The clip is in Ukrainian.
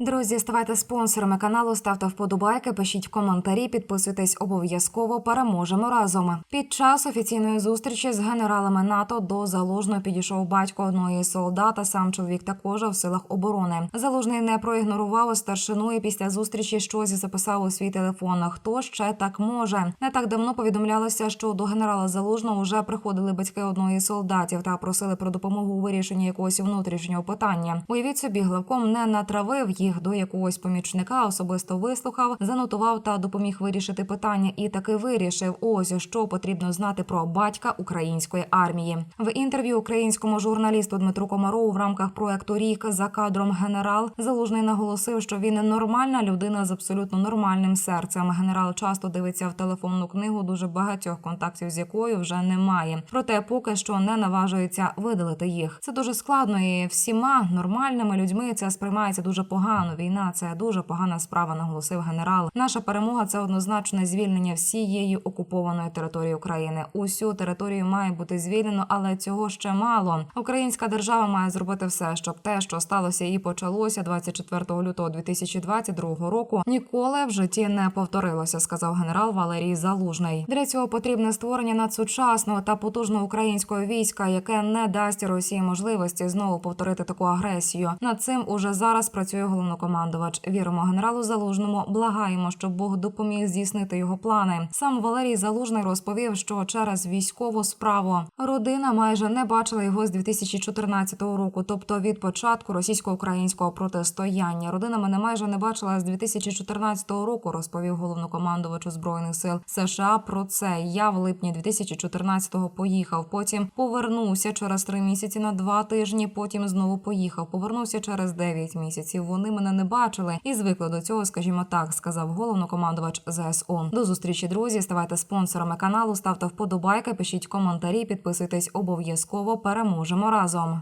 Друзі, ставайте спонсорами каналу, ставте вподобайки, пишіть коментарі, підписуйтесь обов'язково. Переможемо разом. Під час офіційної зустрічі з генералами НАТО до залужного підійшов батько одного із солдат, Сам чоловік також в силах оборони. Залужний не проігнорував старшину і після зустрічі щось записав у свій телефон. Хто ще так може? Не так давно повідомлялося, що до генерала Залужного вже приходили батьки одного із солдатів та просили про допомогу у вирішенні якогось внутрішнього питання. Уявіть собі, главком не натравив їх до якогось помічника, особисто вислухав, занотував та допоміг вирішити питання. І таки вирішив. Ось що потрібно знати про батька української армії. В інтерв'ю українському журналісту Дмитру Комарову в рамках проекту Рік за кадром генерал залужний наголосив, що він нормальна людина з абсолютно нормальним серцем. Генерал часто дивиться в телефонну книгу, дуже багатьох контактів з якою вже немає. Проте поки що не наважується видалити їх. Це дуже складно і всіма нормальними людьми це сприймається дуже погано. Війна це дуже погана справа, наголосив генерал. Наша перемога це однозначне звільнення всієї окупованої території України. Усю територію має бути звільнено, але цього ще мало. Українська держава має зробити все, щоб те, що сталося і почалося 24 лютого 2022 року, ніколи в житті не повторилося, сказав генерал Валерій Залужний. Для цього потрібне створення надсучасного та потужного українського війська, яке не дасть Росії можливості знову повторити таку агресію. Над цим уже зараз працює головнокомандувач. Віримо генералу Залужному. Благаємо, щоб Бог допоміг здійснити його плани. Сам Валерій Залужний розповів, що через військову справу родина майже не бачила його з 2014 року, тобто від початку російсько-українського протистояння. Родина мене майже не бачила з 2014 року. Розповів головнокомандувач збройних сил США. Про це я в липні 2014-го поїхав. Потім повернувся через три місяці на два тижні. Потім знову поїхав. Повернувся через дев'ять місяців. Вони мене не бачили і звикли до цього, скажімо так, сказав головнокомандувач ЗСУ. До зустрічі, друзі. Ставайте спонсорами каналу, ставте вподобайки, пишіть коментарі, підписуйтесь обов'язково. Переможемо разом.